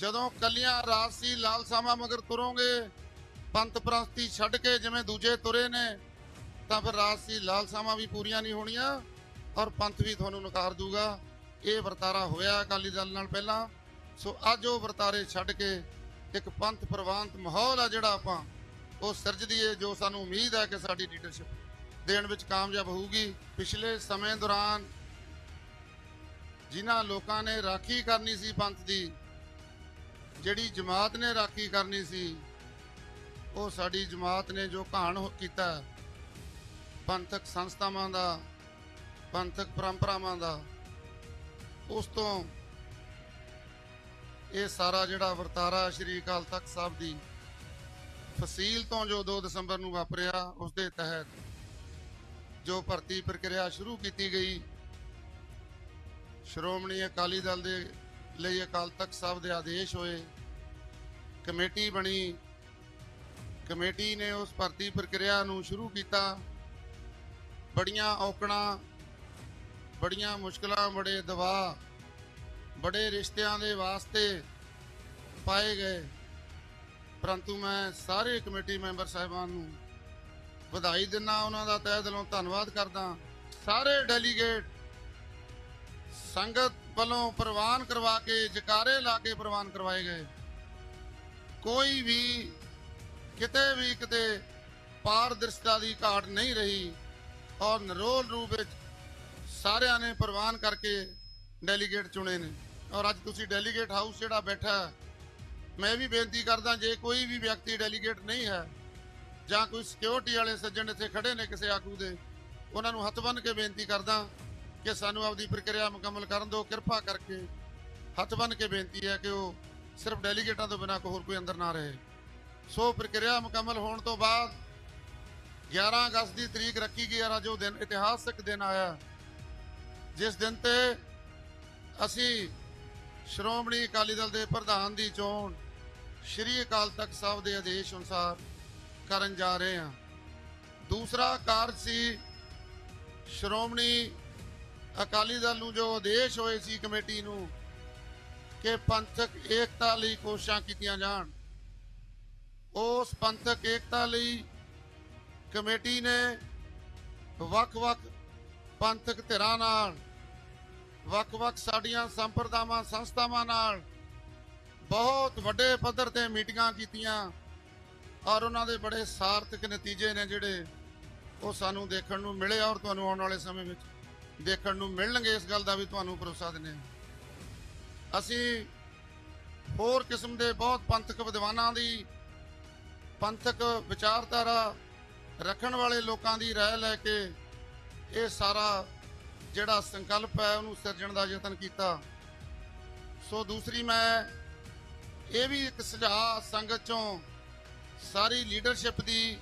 ਜਦੋਂ ਕੱਲੀਆਂ ਰਾਸੀ ਲਾਲਸਾਵਾਂ ਮਗਰ ਤੁਰੋਗੇ, ਪੰਥ ਪ੍ਰਸਤੀ ਛੱਡ ਕੇ ਜਿਵੇਂ ਦੂਜੇ ਤੁਰੇ ਨੇ, ਤਾਂ ਫਿਰ ਰਾਸੀ ਲਾਲਸਾਵਾਂ ਵੀ ਪੂਰੀਆਂ ਨਹੀਂ ਹੋਣੀਆਂ ਔਰ ਪੰਥ ਵੀ ਤੁਹਾਨੂੰ ਨਕਾਰ ਦੂਗਾ। ਇਹ ਵਰਤਾਰਾ ਹੋਇਆ ਅਕਾਲੀ ਦਲ ਨਾਲ ਪਹਿਲਾਂ। ਸੋ ਅੱਜ ਉਹ ਵਰਤਾਰੇ ਛੱਡ ਕੇ ਇੱਕ ਪੰਥ ਪ੍ਰਵਾਨਤ ਮਾਹੌਲ ਆ ਜਿਹੜਾ ਆਪਾਂ, ਉਹ ਸਿਰਜ ਦਈਏ ਜੋ ਸਾਨੂੰ ਉਮੀਦ ਹੈ ਕਿ ਸਾਡੀ ਲੀਡਰਸ਼ਿਪ ਦੇਣ ਵਿੱਚ ਕਾਮਯਾਬ ਹੋਊਗੀ। ਪਿਛਲੇ ਸਮੇਂ ਦੌਰਾਨ ਜਿਨ੍ਹਾਂ ਲੋਕਾਂ ਨੇ ਰਾਖੀ ਕਰਨੀ ਸੀ ਪੰਥ ਦੀ ਜਿਹੜੀ ਜਮਾਤ ਨੇ ਰਾਖੀ ਕਰਨੀ ਸੀ, ਉਹ ਸਾਡੀ ਜਮਾਤ ਨੇ ਜੋ ਘਾਣ ਕੀਤਾ, ਪੰਥਕ ਸੰਸਥਾਵਾਂ ਦਾ, ਪੰਥਕ ਪਰੰਪਰਾਵਾਂ ਦਾ, ਉਸ ਤੋਂ ਇਹ ਸਾਰਾ ਜਿਹੜਾ ਵਰਤਾਰਾ ਸ਼੍ਰੀ ਅਕਾਲ ਤਖਤ ਸਾਹਿਬ ਦੀ ਫਸੀਲ ਤੋਂ ਜੋ 2 ਦਸੰਬਰ ਨੂੰ ਵਾਪਰਿਆ, ਉਸ ਦੇ ਤਹਿਤ ਜੋ ਭਰਤੀ ਪ੍ਰਕਿਰਿਆ ਸ਼ੁਰੂ ਕੀਤੀ ਗਈ, ਸ਼੍ਰੋਮਣੀ ਅਕਾਲੀ ਦਲ ਦੇ ਲਈ ਅਕਾਲ ਤਖਤ ਸਾਹਿਬ ਦੇ ਆਦੇਸ਼ ਹੋਏ। ਕਮੇਟੀ ਬਣੀ। ਕਮੇਟੀ ਨੇ ਉਸ ਭਰਤੀ ਪ੍ਰਕਿਰਿਆ ਨੂੰ ਸ਼ੁਰੂ ਕੀਤਾ। ਬੜੀਆਂ ਔਕੜਾਂ, ਬੜੀਆਂ ਮੁਸ਼ਕਲਾਂ, ਬੜੇ ਦਬਾਅ, ਬੜੇ ਰਿਸ਼ਤਿਆਂ ਦੇ ਵਾਸਤੇ ਪਾਏ ਗਏ। ਪਰੰਤੂ ਮੈਂ ਸਾਰੇ ਕਮੇਟੀ ਮੈਂਬਰ ਸਾਹਿਬਾਨ ਨੂੰ ਵਧਾਈ ਦਿੰਦਾ, ਉਹਨਾਂ ਦਾ ਤਹਿ ਦਿਲੋਂ ਧੰਨਵਾਦ ਕਰਦਾ। ਸਾਰੇ ਡੈਲੀਗੇਟ ਸੰਗਤ ਵੱਲੋਂ ਪ੍ਰਵਾਨ ਕਰਵਾ ਕੇ, ਜਕਾਰੇ ਲਾ ਕੇ ਪ੍ਰਵਾਨ ਕਰਵਾਏ ਗਏ। ਕੋਈ ਵੀ, ਕਿਤੇ ਵੀ ਕਿਤੇ ਪਾਰਦਰਸ਼ਤਾ ਦੀ ਘਾਟ ਨਹੀਂ ਰਹੀ ਔਰ ਨਰੋਲ ਰੂਪ ਵਿੱਚ ਸਾਰਿਆਂ ਨੇ ਪ੍ਰਵਾਨ ਕਰਕੇ ਡੈਲੀਗੇਟ ਚੁਣੇ ਨੇ। ਔਰ ਅੱਜ ਤੁਸੀਂ ਡੈਲੀਗੇਟ ਹਾਊਸ ਜਿਹੜਾ ਬੈਠਾ ਮੈਂ ਵੀ ਬੇਨਤੀ ਕਰਦਾ, ਜੇ ਕੋਈ ਵੀ ਵਿਅਕਤੀ ਡੈਲੀਗੇਟ ਨਹੀਂ ਹੈ ਜਾਂ ਕੋਈ ਸਿਕਿਉਰਿਟੀ ਵਾਲੇ ਸੱਜਣ ਇੱਥੇ ਖੜੇ ਨੇ ਕਿਸੇ ਆਗੂ ਦੇ, ਉਹਨਾਂ ਨੂੰ ਹੱਥ ਬੰਨ੍ਹ ਕੇ ਬੇਨਤੀ ਕਰਦਾ ਕਿ ਸਾਨੂੰ ਆਪਦੀ ਪ੍ਰਕਿਰਿਆ ਮੁਕੰਮਲ ਕਰਨ ਦਿਓ, ਕਿਰਪਾ ਕਰਕੇ ਹੱਥ ਬੰਨ੍ਹ ਕੇ ਬੇਨਤੀ ਹੈ ਕਿ ਉਹ ਸਿਰਫ ਡੈਲੀਗੇਟਾਂ ਤੋਂ ਬਿਨਾਂ ਹੋਰ ਕੋਈ ਅੰਦਰ ਨਾ ਰਹੇ। ਸੋ ਪ੍ਰਕਿਰਿਆ ਮੁਕੰਮਲ ਹੋਣ ਤੋਂ ਬਾਅਦ 11 ਅਗਸਤ ਦੀ ਤਰੀਕ ਰੱਖੀ ਗਈ ਹੈ ਜੋ ਦਿਨ ਇਤਿਹਾਸਕ ਦਿਨ ਆਇਆ। ਜਿਸ ਦਿਨ ਤੇ ਅਸੀਂ ਸ਼੍ਰੋਮਣੀ ਅਕਾਲੀ ਦਲ ਦੇ ਪ੍ਰਧਾਨ ਦੀ ਚੋਣ ਸ਼੍ਰੀ ਅਕਾਲ ਤਖਤ ਸਾਹਿਬ ਦੇ ਆਦੇਸ਼ ਅਨੁਸਾਰ ਕਰਨ ਜਾ ਰਹੇ ਹਾਂ। ਦੂਸਰਾ ਕਾਰਜ ਸੀ ਸ਼੍ਰੋਮਣੀ ਅਕਾਲੀ ਦਲ ਨੂੰ ਜੋ ਆਦੇਸ਼ ਹੋਏ ਸੀ ਕਮੇਟੀ ਨੂੰ ਕਿ ਪੰਥਕ ਏਕਤਾ ਲਈ ਕੋਸ਼ਿਸ਼ਾਂ ਕੀਤੀਆਂ ਜਾਣ, ਉਸ ਪੰਥਕ ਏਕਤਾ ਲਈ ਕਮੇਟੀ ਨੇ ਵੱਖ-ਵੱਖ ਪੰਥਕ ਧਿਰਾਂ ਨਾਲ, ਵੱਖ-ਵੱਖ ਸਾਡੀਆਂ ਸੰਪਰਦਾਵਾਂ, ਸੰਸਥਾਵਾਂ ਨਾਲ ਬਹੁਤ ਵੱਡੇ ਪੱਧਰ ਤੇ ਮੀਟਿੰਗਾਂ ਕੀਤੀਆਂ ਔਰ ਉਹਨਾਂ ਦੇ ਬੜੇ ਸਾਰਥਕ ਨਤੀਜੇ ਨੇ ਜਿਹੜੇ ਉਹ ਸਾਨੂੰ ਦੇਖਣ ਨੂੰ ਮਿਲੇ ਔਰ ਤੁਹਾਨੂੰ ਆਉਣ ਵਾਲੇ ਸਮੇਂ ਵਿੱਚ। ਦੇਖਣ ਨੂੰ ਮਿਲਣਗੇ ਇਸ ਗੱਲ ਦਾ ਵੀ ਤੁਹਾਨੂੰ ਭਰੋਸਾ ਦਿੰਦੇ ਹਾਂ। ਅਸੀਂ ਹੋਰ ਕਿਸਮ ਦੇ ਬਹੁਤ ਪੰਥਕ ਵਿਦਵਾਨਾਂ ਦੀ ਪੰਥਕ ਵਿਚਾਰਧਾਰਾ ਰੱਖਣ ਵਾਲੇ ਲੋਕਾਂ ਦੀ ਰਾਏ ਲੈ ਕੇ ਇਹ ਸਾਰਾ ਜਿਹੜਾ ਸੰਕਲਪ ਹੈ, ਉਹਨੂੰ ਸਿਰਜਣ ਦਾ ਯਤਨ ਕੀਤਾ। ਸੋ ਦੂਸਰੀ ਮੈਂ ਇਹ ਵੀ ਇੱਕ ਸੁਝਾਅ ਸੰਗਤ ਚੋਂ ਸਾਰੀ ਲੀਡਰਸ਼ਿਪ ਦੀ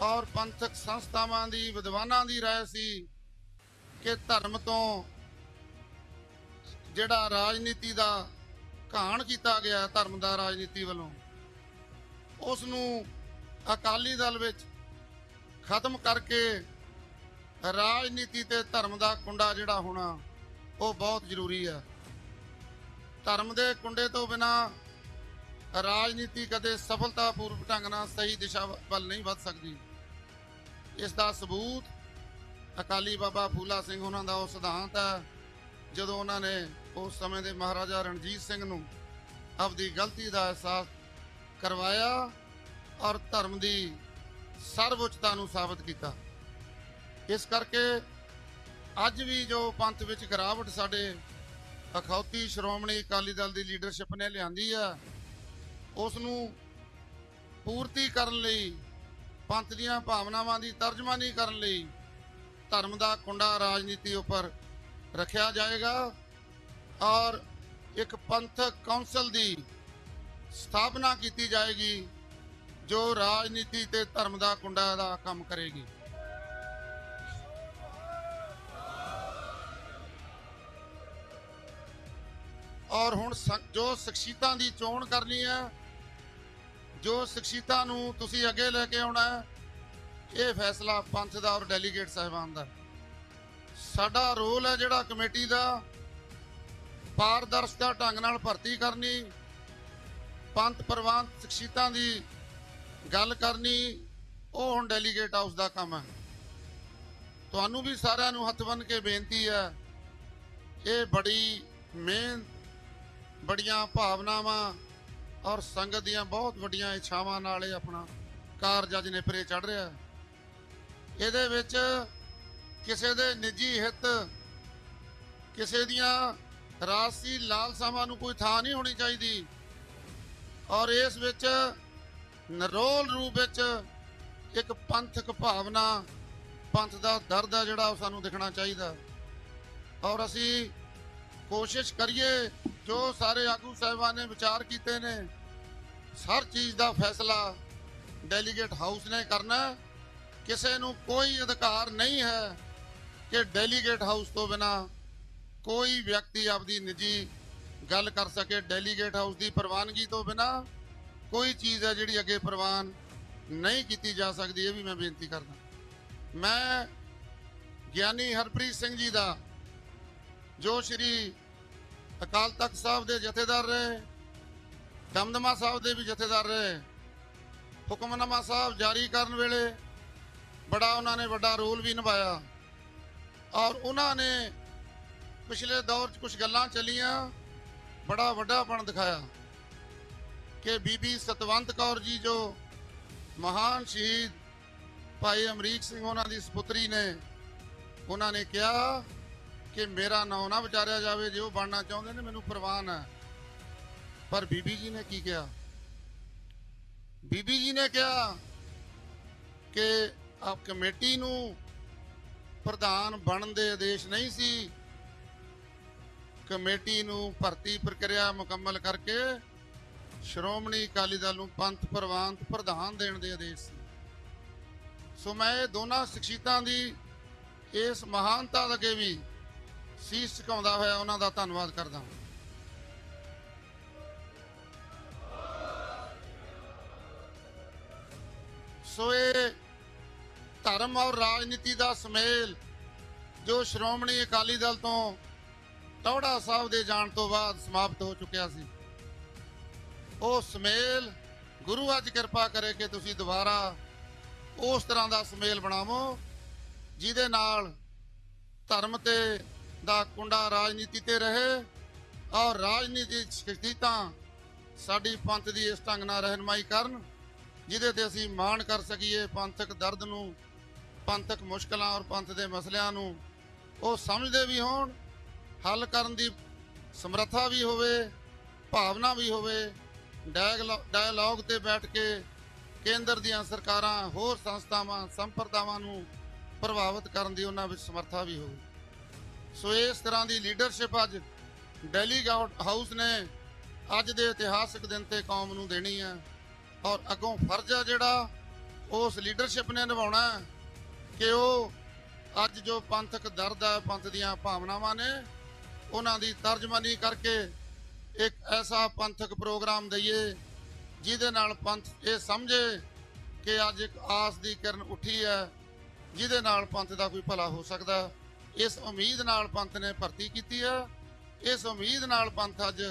ਔਰ ਪੰਥਕ ਸੰਸਥਾਵਾਂ ਦੀ, ਵਿਦਵਾਨਾਂ ਦੀ ਰਾਏ ਸੀ ਕਿ ਧਰਮ ਤੋਂ ਜਿਹੜਾ ਰਾਜਨੀਤੀ ਦਾ ਘਾਣ ਕੀਤਾ ਗਿਆ ਧਰਮ ਦਾ ਰਾਜਨੀਤੀ ਵੱਲੋਂ ਉਸ ਨੂੰ ਅਕਾਲੀ ਦਲ ਵਿੱਚ ਖਤਮ ਕਰਕੇ ਰਾਜਨੀਤੀ ਤੇ ਧਰਮ ਦਾ ਕੁੰਡਾ ਜਿਹੜਾ ਹੋਣਾ, ਉਹ ਬਹੁਤ ਜ਼ਰੂਰੀ ਹੈ। ਧਰਮ ਦੇ ਕੁੰਡੇ ਤੋਂ ਬਿਨਾ ਰਾਜਨੀਤੀ ਕਦੇ ਸਫਲਤਾਪੂਰਵਕ ਢੰਗ ਨਾਲ ਸਹੀ ਦਿਸ਼ਾ ਵੱਲ ਨਹੀਂ ਵੱਧ ਸਕਦੀ। ਇਸ ਦਾ ਸਬੂਤ ਅਕਾਲੀ ਬਾਬਾ ਫੂਲਾ ਸਿੰਘ ਉਹਨਾਂ ਦਾ ਉਹ ਸਿਧਾਂਤ ਹੈ, ਜਦੋਂ ਉਹਨਾਂ ਨੇ ਉਸ ਸਮੇਂ ਦੇ ਮਹਾਰਾਜਾ ਰਣਜੀਤ ਸਿੰਘ ਨੂੰ ਆਪਦੀ ਗਲਤੀ ਦਾ ਅਹਿਸਾਸ ਕਰਵਾਇਆ ਔਰ ਧਰਮ ਦੀ ਸਰਵਉੱਚਤਾ ਨੂੰ ਸਾਬਤ ਕੀਤਾ। ਇਸ ਕਰਕੇ ਅੱਜ ਵੀ ਜੋ ਪੰਥ ਵਿੱਚ ਗਿਰਾਵਟ ਸਾਡੇ ਅਖੌਤੀ ਸ਼੍ਰੋਮਣੀ ਅਕਾਲੀ ਦਲ ਦੀ ਲੀਡਰਸ਼ਿਪ ਨੇ ਲਿਆਂਦੀ ਹੈ ਉਸ ਨੂੰ ਪੂਰਤੀ ਕਰਨ ਲਈ, ਪੰਥ ਦੀਆਂ ਭਾਵਨਾਵਾਂ ਦੀ ਤਰਜਮਾਨੀ ਕਰਨ ਲਈ ਧਰਮ ਦਾ ਕੁੰਡਾ ਰਾਜਨੀਤੀ ਉੱਪਰ ਰੱਖਿਆ ਜਾਏਗਾ ਔਰ ਇੱਕ ਪੰਥਕ ਕੌਂਸਲ ਦੀ ਸਥਾਪਨਾ ਕੀਤੀ ਜਾਏਗੀ, ਜੋ ਰਾਜਨੀਤੀ ਤੇ ਧਰਮ ਦਾ ਕੁੰਡਾ ਦਾ ਕੰਮ ਕਰੇਗੀ। ਔਰ ਹੁਣ ਜੋ ਸ਼ਖਸੀਅਤਾਂ ਦੀ ਚੋਣ ਕਰਨੀ ਹੈ, ਜੋ ਸ਼ਖਸੀਅਤਾਂ ਨੂੰ ਤੁਸੀਂ ਅੱਗੇ ਲੈ ਕੇ ਆਉਣਾ ਹੈ ਇਹ ਫੈਸਲਾ ਪੰਥ ਦਾ ਔਰ ਡੈਲੀਗੇਟ ਸਾਹਿਬਾਨ ਦਾ। ਸਾਡਾ ਰੋਲ ਹੈ ਜਿਹੜਾ ਕਮੇਟੀ ਦਾ ਪਾਰਦਰਸ਼ਤਾ ਢੰਗ ਨਾਲ ਭਰਤੀ ਕਰਨੀ, ਪੰਥ ਪ੍ਰਵਾਨ ਸ਼ਖਸੀਅਤਾਂ ਦੀ ਗੱਲ ਕਰਨੀ, ਉਹ ਹੁਣ ਡੈਲੀਗੇਟ ਹਾਊਸ ਦਾ ਕੰਮ ਹੈ। ਤੁਹਾਨੂੰ ਵੀ ਸਾਰਿਆਂ ਨੂੰ ਹੱਥ ਬੰਨ ਕੇ ਬੇਨਤੀ ਹੈ, ਇਹ ਬੜੀ ਮਿਹਨਤ, ਬੜੀਆਂ ਭਾਵਨਾਵਾਂ ਔਰ ਸੰਗਤ ਦੀਆਂ ਬਹੁਤ ਵੱਡੀਆਂ ਇੱਛਾਵਾਂ ਨਾਲ ਇਹ ਆਪਣਾ ਕਾਰਜ ਅੱਜ ਨੇਪਰੇ ਚੜ ਰਿਹਾ ਹੈ। ਇਹਦੇ ਵਿੱਚ ਕਿਸੇ ਦੇ ਨਿੱਜੀ ਹਿੱਤ, ਕਿਸੇ ਦੀਆਂ ਰਾਸੀ ਲਾਲਸਾਵਾਂ ਨੂੰ ਕੋਈ ਥਾਂ ਨਹੀਂ ਹੋਣੀ ਚਾਹੀਦੀ। ਔਰ ਇਸ ਵਿੱਚ ਨਰੋਲ ਰੂਪ ਵਿੱਚ ਇੱਕ ਪੰਥਕ ਭਾਵਨਾ, ਪੰਥ ਦਾ ਦਰਦ ਹੈ ਜਿਹੜਾ ਉਹ ਸਾਨੂੰ ਦਿਖਣਾ ਚਾਹੀਦਾ। ਔਰ ਅਸੀਂ ਕੋਸ਼ਿਸ਼ ਕਰੀਏ, ਜੋ ਸਾਰੇ ਆਗੂ ਸਾਹਿਬਾਨ ਨੇ ਵਿਚਾਰ ਕੀਤੇ ਨੇ, ਹਰ ਚੀਜ਼ ਦਾ ਫੈਸਲਾ ਡੈਲੀਗੇਟ ਹਾਊਸ ਨੇ ਕਰਨਾ। ਕਿਸੇ ਨੂੰ ਕੋਈ ਅਧਿਕਾਰ ਨਹੀਂ ਹੈ ਕਿ ਡੈਲੀਗੇਟ ਹਾਊਸ ਤੋਂ ਬਿਨਾ ਕੋਈ ਵਿਅਕਤੀ ਆਪਦੀ ਨਿੱਜੀ ਗੱਲ ਕਰ ਸਕੇ ਡੈਲੀਗੇਟ ਹਾਊਸ ਦੀ ਪ੍ਰਵਾਨਗੀ ਤੋਂ ਬਿਨਾ ਕੋਈ ਚੀਜ਼ ਹੈ ਜਿਹੜੀ ਅੱਗੇ ਪ੍ਰਵਾਨ ਨਹੀਂ ਕੀਤੀ ਜਾ ਸਕਦੀ, ਇਹ ਵੀ ਮੈਂ ਬੇਨਤੀ ਕਰਦਾ। ਮੈਂ ਗਿਆਨੀ ਹਰਪ੍ਰੀਤ ਸਿੰਘ ਜੀ ਦਾ, ਜੋ ਸ਼੍ਰੀ ਅਕਾਲ ਤਖਤ ਸਾਹਿਬ ਦੇ ਜਥੇਦਾਰ ਰਹੇ, ਦਮਦਮਾ ਸਾਹਿਬ ਦੇ ਵੀ ਜਥੇਦਾਰ ਰਹੇ, ਹੁਕਮਨਾਮਾ ਸਾਹਿਬ ਜਾਰੀ ਕਰਨ ਵੇਲੇ ਬੜਾ ਉਹਨਾਂ ਨੇ ਵੱਡਾ ਰੋਲ ਵੀ ਨਿਭਾਇਆ। ਔਰ ਉਹਨਾਂ ਨੇ ਪਿਛਲੇ ਦੌਰ 'ਚ ਕੁਝ ਗੱਲਾਂ ਚੱਲੀਆਂ, ਬੜਾ ਵੱਡਾ ਵੱਡਾਪਣ ਦਿਖਾਇਆ ਕਿ ਬੀਬੀ ਸਤਵੰਤ ਕੌਰ ਜੀ ਜੋ ਮਹਾਨ ਸ਼ਹੀਦ ਭਾਈ ਅਮਰੀਕ ਸਿੰਘ ਉਹਨਾਂ ਦੀ ਸੁਪੁੱਤਰੀ ਨੇ, ਉਹਨਾਂ ਨੇ ਕਿਹਾ ਕਿ ਮੇਰਾ ਨਾਂ ਨਾ ਵਿਚਾਰਿਆ ਜਾਵੇ, ਜੇ ਉਹ ਬਣਨਾ ਚਾਹੁੰਦੇ ਨੇ, ਮੈਨੂੰ ਪ੍ਰਵਾਨ ਹੈ। ਪਰ ਬੀਬੀ ਜੀ ਨੇ ਕੀ ਕਿਹਾ? ਬੀਬੀ ਜੀ ਨੇ ਕਿਹਾ ਕਿ ਆਪ ਕਮੇਟੀ ਨੂੰ ਪ੍ਰਧਾਨ ਬਣਨ ਦੇ ਆਦੇਸ਼ ਨਹੀਂ ਸੀ, ਕਮੇਟੀ ਨੂੰ ਭਰਤੀ ਪ੍ਰਕਿਰਿਆ ਮੁਕੰਮਲ ਕਰਕੇ ਸ਼੍ਰੋਮਣੀ ਅਕਾਲੀ ਦਲ ਨੂੰ ਪੰਥ ਪ੍ਰਵਾਨਤ ਪ੍ਰਧਾਨ ਦੇਣ ਦੇ ਆਦੇਸ਼ ਸੀ। ਸੋ ਮੈਂ ਇਹ ਦੋਨਾਂ ਸ਼ਖਸੀਅਤਾਂ ਦੀ ਇਸ ਮਹਾਨਤਾ ਦੇ ਅੱਗੇ ਵੀ ਸੀਸ ਝੁਕਾਉਂਦਾ ਹੋਇਆ ਉਹਨਾਂ ਦਾ ਧੰਨਵਾਦ ਕਰਦਾ ਹਾਂ। ਸੋ ਇਹ ਧਰਮ ਔਰ ਰਾਜਨੀਤੀ ਦਾ ਸਮੇਲ ਜੋ ਸ਼੍ਰੋਮਣੀ ਅਕਾਲੀ ਦਲ ਤੋਂ ਟੌੜਾ ਸਾਹਿਬ ਦੇ ਜਾਣ ਤੋਂ ਬਾਅਦ ਸਮਾਪਤ ਹੋ ਚੁੱਕਿਆ ਸੀ। ਉਹ ਸਮੇਲ, ਗੁਰੂ ਅੱਜ ਕਿਰਪਾ ਕਰੇ ਕਿ ਤੁਸੀਂ ਦੁਬਾਰਾ ਉਸ ਤਰ੍ਹਾਂ ਦਾ ਸਮੇਲ ਬਣਾਵੋ, ਜਿਹਦੇ ਨਾਲ ਧਰਮ ਤੇ ਦਾ ਕੁੰਡਾ ਰਾਜਨੀਤੀ ਤੇ ਰਹੇ ਔਰ ਰਾਜਨੀਤੀ ਸ਼ਖਸੀਅਤਾਂ ਸਾਡੀ ਪੰਥ ਦੀ ਇਸ ਢੰਗ ਨਾਲ ਰਹਿਨਮਾਈ ਕਰਨ, ਜਿਹਦੇ ਤੇ ਅਸੀਂ ਮਾਣ ਕਰ ਸਕੀਏ, ਪੰਥਕ ਦਰਦ ਨੂੰ ਪੰਥਕ ਮੁਸ਼ਕਲਾਂ ਔਰ ਪੰਥ ਦੇ ਮਸਲਿਆਂ ਨੂੰ ਉਹ ਸਮਝਦੇ ਵੀ ਹੋਣ, ਹੱਲ ਕਰਨ ਦੀ ਸਮਰੱਥਾ ਵੀ ਹੋਵੇ, ਭਾਵਨਾ ਵੀ ਹੋਵੇ ਡਾਇਗਲੌ- ਡਾਇਲੌਗ ਤੇ ਬੈਠ ਕੇ ਕੇਂਦਰ ਦੀਆਂ ਸਰਕਾਰਾਂ, ਹੋਰ ਸੰਸਥਾਵਾਂ, ਸੰਪਰਦਾਵਾਂ ਨੂੰ ਪ੍ਰਭਾਵਿਤ ਕਰਨ ਦੀ ਉਹਨਾਂ ਵਿੱਚ ਸਮਰੱਥਾ ਵੀ ਹੋਵੇ। ਸੋ ਇਸ ਤਰ੍ਹਾਂ ਦੀ ਲੀਡਰਸ਼ਿਪ ਅੱਜ ਡੈਲੀ ਹਾਊਸ ਨੇ ਅੱਜ ਦੇ ਇਤਿਹਾਸਕ ਦਿਨ ਤੇ ਕੌਮ ਨੂੰ ਦੇਣੀ ਹੈ ਔਰ ਅੱਗੋਂ ਫਰਜ਼ ਆ ਜਿਹੜਾ ਉਸ ਲੀਡਰਸ਼ਿਪ ਨੇ ਨਿਭਾਉਣਾ ਕਿ ਉਹ ਅੱਜ ਜੋ ਪੰਥਕ ਦਰਦ ਹੈ, ਪੰਥ ਦੀਆਂ ਭਾਵਨਾਵਾਂ ਨੇ, ਉਹਨਾਂ ਦੀ ਤਰਜਮਾਨੀ ਕਰਕੇ ਇੱਕ ਐਸਾ ਪੰਥਕ ਪ੍ਰੋਗਰਾਮ ਦਈਏ, ਜਿਹਦੇ ਨਾਲ ਪੰਥ ਇਹ ਸਮਝੇ ਕਿ ਅੱਜ ਇੱਕ ਆਸ ਦੀ ਕਿਰਨ ਉੱਠੀ ਹੈ, ਜਿਹਦੇ ਨਾਲ ਪੰਥ ਦਾ ਕੋਈ ਭਲਾ ਹੋ ਸਕਦਾ ਇਸ ਉਮੀਦ ਨਾਲ ਪੰਥ ਨੇ ਭਰਤੀ ਕੀਤੀ ਹੈ। ਇਸ ਉਮੀਦ ਨਾਲ ਪੰਥ ਅੱਜ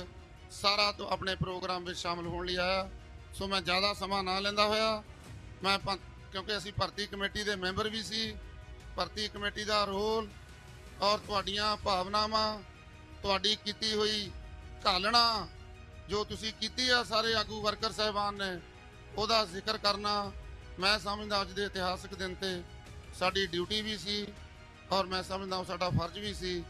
ਸਾਰਾ ਤੋਂ ਆਪਣੇ ਪ੍ਰੋਗਰਾਮ ਵਿੱਚ ਸ਼ਾਮਲ ਹੋਣ ਲਈ ਆਇਆ। ਸੋ ਮੈਂ ਜ਼ਿਆਦਾ ਸਮਾਂ ਨਾ ਲੈਂਦਾ ਹੋਇਆ। ਮੈਂ ਪੰਥ ਕਿਉਂਕਿ ਅਸੀਂ ਭਰਤੀ ਕਮੇਟੀ ਦੇ ਮੈਂਬਰ ਵੀ ਸੀ, ਭਰਤੀ ਕਮੇਟੀ ਦਾ ਰੋਲ ਔਰ ਤੁਹਾਡੀਆਂ ਭਾਵਨਾਵਾਂ, ਤੁਹਾਡੀ ਕੀਤੀ ਹੋਈ ਘਾਲਣਾ ਜੋ ਤੁਸੀਂ ਕੀਤੀ ਆ ਸਾਰੇ ਆਗੂ ਵਰਕਰ ਸਹਿਬਾਨ ਨੇ, ਉਹਦਾ ਜ਼ਿਕਰ ਕਰਨਾ ਮੈਂ ਸਮਝਦਾ ਅੱਜ ਦੇ ਇਤਿਹਾਸਕ ਦਿਨ ਤੇ ਸਾਡੀ ਡਿਊਟੀ ਵੀ ਸੀ ਔਰ ਮੈਂ ਸਮਝਦਾ ਉਹ ਸਾਡਾ ਫਰਜ਼ ਵੀ ਸੀ।